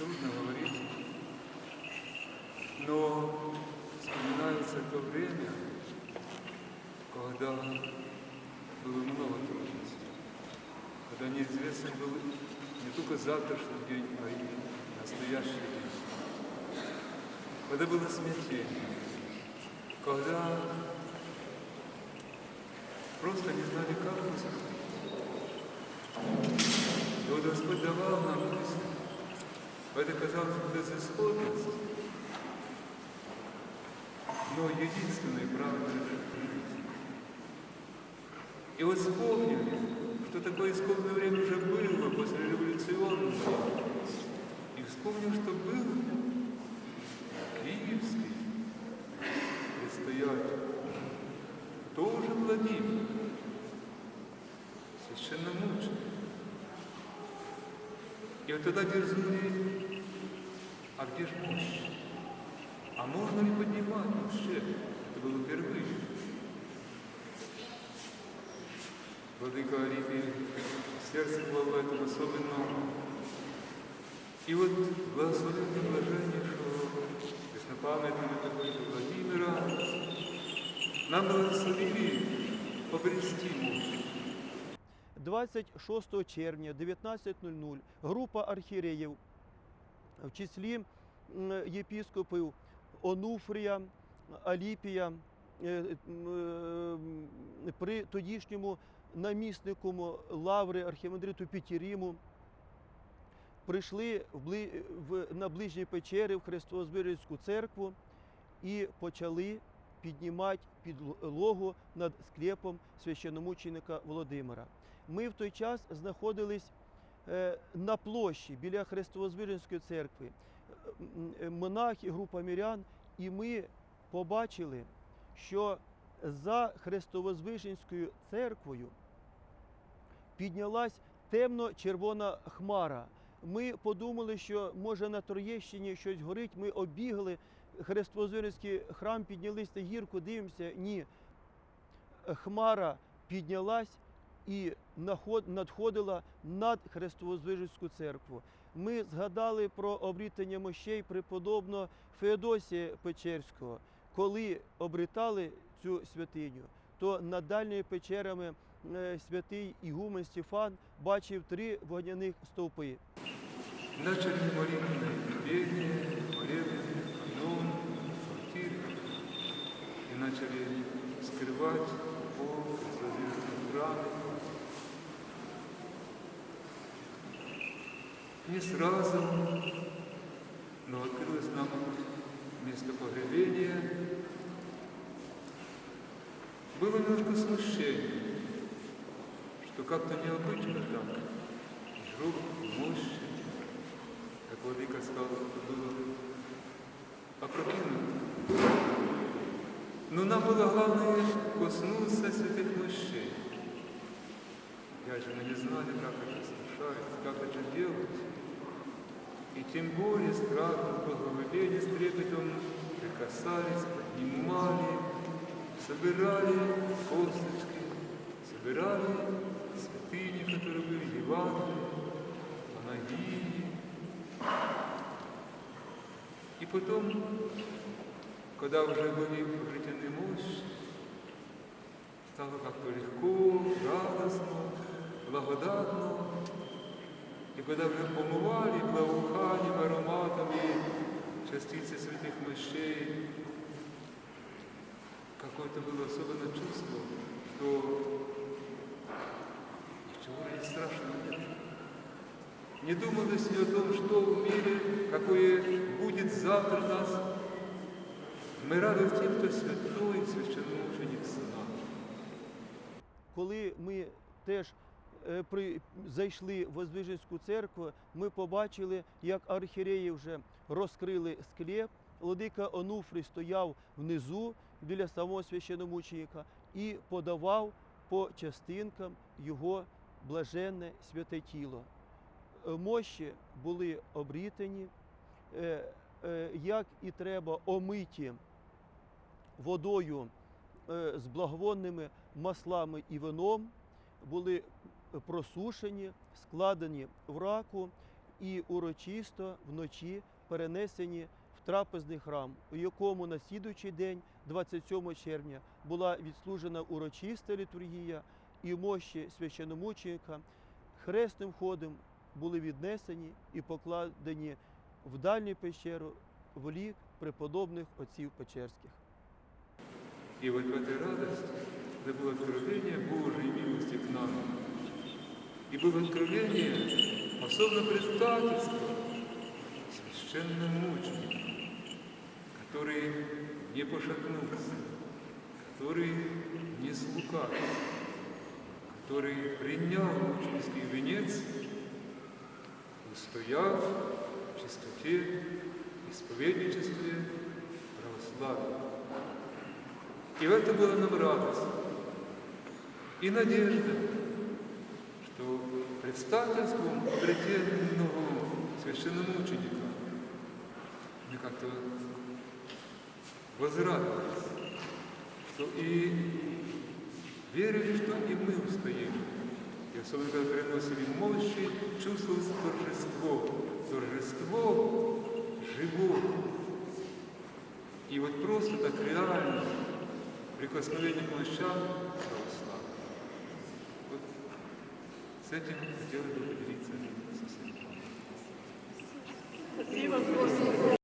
трудно говорить, но вспоминается то время, когда было много трудностей, когда неизвестен был не только завтрашний день, а и настоящий день. Когда было смятение, когда просто не знали, как поступить. И вот Господь давал нам мысль. Это казалось бы безысходность, но единственной правдой жизни. И вот вспомнили, что такое исходное время уже было после революционного. И вспомнил, что был И вот тогда дерзнули, а где же мощь? А можно ли поднимать вообще? Это было впервые. Владыка Арифий сердце было в этом особенно. И вот благословенное блажение, что преснопамятного такого Владимира нам благословили обрести мощь. 26 червня 19.00 група архієреїв в числі єпіскопів Онуфрія, Аліпія е, м, е, при тодішньому наміснику лаври архімандриту Пітіріму прийшли на ближні печери в Христовозбирівську церкву і почали піднімати підлогу над склепом священномученика Володимира. Ми в той час знаходились е, на площі біля Христовозвиженської церкви. Е, е, Монахи, група мірян, і ми побачили, що за Христовозвиженською церквою піднялась темно-червона хмара. Ми подумали, що може на Троєщині щось горить. Ми обігли Христовозвиженський храм, піднялись на гірку, дивимося. Ні. Хмара піднялась і надходила над Христовозвиженську церкву. Ми згадали про обрітання мощей преподобного Феодосія Печерського. Коли обрітали цю святиню, то над дальніми печерами е, святий Ігумен Стефан бачив три вогняних стовпи. И начали скрывать по Христовском храме. Не сразу, но открылось нам место погребения. Было немножко смущение, что как-то необычно так. Жрук, мощь, как владыка сказал, это было опрокинуто. Но нам было главное коснуться святых мощей. Я же мы не знали, как это совершается, как это делать. И тем более страхом благоволения с трепетом прикасались, поднимали, собирали косточки, собирали святыни, которые были Евангелие, Анагии. И потом, когда уже были обретены мощь, стало как-то легко, радостно, благодатно. И когда уже помывали благоуханием, ароматами частицы святых мощей, какое-то было особенное чувство, что ничего не страшного нет. Не думалось ни о том, что в мире, какое будет завтра нас. Мы рады тем, кто святой, священномученик Сына. Коли ми теж е, при, зайшли в Воздвиженську церкву, ми побачили, як архіреї вже розкрили склеп. Владика Онуфрій стояв внизу біля самого священомученика і подавав по частинкам його блаженне святе тіло. Е, Мощі були обрітані, е, е, як і треба омиті водою е, з благовонними маслами і вином, були просушені, складені в раку і урочисто вночі перенесені в трапезний храм, у якому на слідуючий день, 27 червня, була відслужена урочиста літургія і мощі священомученика хресним ходом були віднесені і покладені в дальню пещеру в лік преподобних отців Печерських. И вот в этой радости это было откровение Божьей милости к нам. И было откровение, особенно предстательство священномученика, который не пошатнулся, который не слукавил, который принял мученический венец, устояв в чистоте, исповедничестве православия. И в этом была нам радость и надежда, предстательством авторитетного священномученика мы как-то возрадовались, что и верили, что и мы устоим. И особенно, когда приносили мощи, чувствовалось торжество, торжество живого. И вот просто так реально прикосновение к мощам православия. Вот с этим хотелось бы поделиться со всеми. Спасибо.